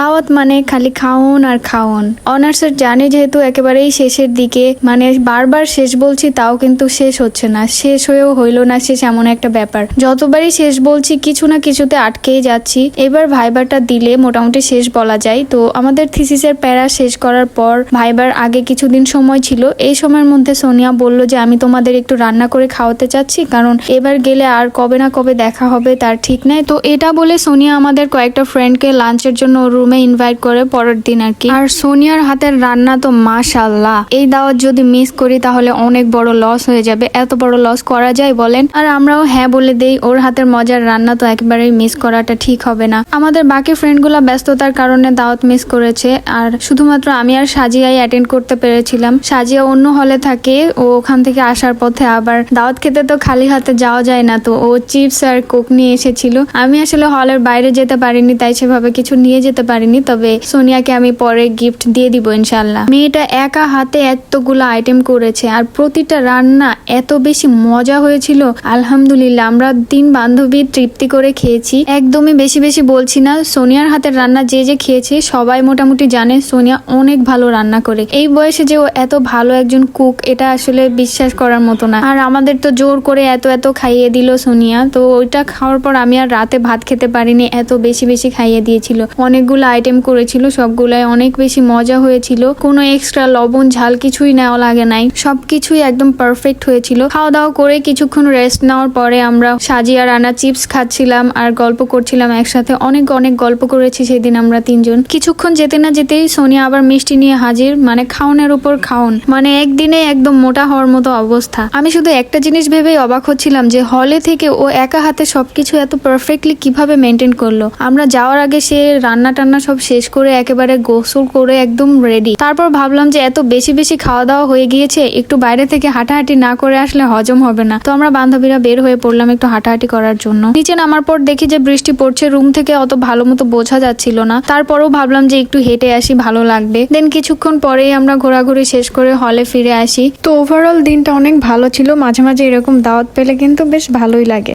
দাওয়াত মানে খালি খাওন আর খাওন। অনার্সের জানি যেহেতু একেবারেই শেষের দিকে মানে বারবার শেষ বলছি তাও কিন্তু শেষ হচ্ছে না। শেষ হয়েও হইল না শেষ এমন একটা ব্যাপার। যতবারই শেষ বলছি, কিছু না কিছুতে আটকেই যাচ্ছি। এবার ভাইবারটা দিলে মোটামুটি শেষ বলা যায়। তো আমাদের থিসিসের প্যারা শেষ করার পর ভাইবার আগে কিছুদিন সময় ছিল। এই সময়ের মধ্যে সোনিয়া বলল যে, আমি তোমাদের একটু রান্না করে খাওয়াতে চাচ্ছি, কারণ এবার গেলে আর কবে না কবে দেখা হবে, তার ঠিক নাই। তো এটা বলে সোনিয়া আমাদের কয়েকটা ফ্রেন্ডকে লাঞ্চের জন্য রুমে ইনভাইট করে পরের দিন আর কি। আর সোনিয়ার হাতের রান্না তো মাশাল্লাহ এই দাওয়াত যদি মিস করি তাহলে অনেক বড় লস হয়ে যাবে। এত বড় লস করা যায় বলেন? আর আমরাও হ্যাঁ বলে দেই, ওর হাতের মজার রান্না তো একেবারেই মিস করাটা ঠিক হবে না। আমাদের বাকি ফ্রেন্ডগুলো ব্যস্ততার কারণে দাওয়াত মিস করেছে। আর শুধুমাত্র আমি আর সাজিয়াই অ্যাটেন্ড করতে পেরেছিলাম। সাজিয়া অন্য হলে থাকে, ও ওখান থেকে আসার পথে আবার দাওয়াত খেতে তো খালি হাতে যাওয়া যায় না তো। ও চিপস আর কোক নিয়ে এসেছিল। আমি আসলে হলের বাইরে যেতে পারিনি, তাই সেভাবে কিছু নিয়ে যেতে পারিনি, তবে সোনিয়াকে আমি পরে গিফট দিয়ে দিব ইনশাল্লাহ মেয়েটা একা হাতে এতগুলো আইটেম করেছে আর প্রতিটা রান্না এত বেশি মজা হয়েছিল। আলহামদুলিল্লাহ, আমরা তিন বান্ধবী তৃপ্তি করে খেয়েছি। একদমই বেশি বেশি বলছি না, সোনিয়ার হাতের রান্না যে যে খেয়েছে সবাই মোটামুটি জানে, সোনিয়া অনেক ভালো রান্না করে। এই বয়সে যে ও এত ভালো একজন কুক এটা আসলে বিশ্বাস করার মতো না। আর আমাদের তো জোর করে এত এত খাইয়ে দিল সোনিয়া, তো ওইটা খাওয়ার পর আমি আর রাতে ভাত খেতে পারিনি, এত বেশি বেশি খাইয়ে দিয়েছিল। অনেকগুলো আইটেম করেছিল, সবগুলাই অনেক বেশি মজা হয়েছিল। কোনো এক্সট্রা লবণ, ঝাল কিছুই নেওয়া লাগে নাই। সবকিছুই একদম পারফেক্ট হয়েছিল। খাওয়া দাওয়া করে কিছুক্ষণ রেস্ট নেওয়ার পরে আমরা সাজিয়া রানা চিপস খাচ্ছিলাম আর গল্প করছিলাম একসাথে। অনেক অনেক গল্প করেছি সেদিন আমরা তিনজন। কিছুক্ষণ যেতে না যেতেই সোনিয়া আবার মিষ্টি নিয়ে হাজির মানে খাওনের উপর খাওন। মানে একদিনে একদম মোটা হওয়ার মতো অবস্থা। আমি শুধু একটা জিনিস ভেবেই অবাক হচ্ছিলাম যে হলে থেকে ও একা হাতে সবকিছু এত পারফেক্টলি কীভাবে মেনটেন করল? আমরা যাওয়ার আগে সে রান্না টান্না সব শেষ করে একেবারে গোসল করে একদম রেডি তারপর ভাবলাম যে এত বেশি বেশি খাওয়া দাওয়া হয়ে গিয়েছে, একটু বাইরে থেকে হাঁটাহাঁটি না করে আসলে হজম হবে না। তো আমরা বান্ধবীরা বের হয়ে পড়লাম একটু হাঁটাহাঁটি করার জন্য। নিচে নামার পর দেখি যে বৃষ্টি পড়ছে রুম থেকে অত ভালো মতো বোঝা যাচ্ছিল না। তারপরেও ভাবলাম যে একটু হেঁটে আসি, ভালো লাগবে। দেন কিছুক্ষণ পরেই আমরা ঘোরাঘুরি শেষ করে হলে ফিরে আসি। তো ওভারঅল দিনটা অনেক ভালো ছিল। মাঝে মাঝে এরকম দাওয়াত পেলে কিন্তু বেশ ভালোই লাগে।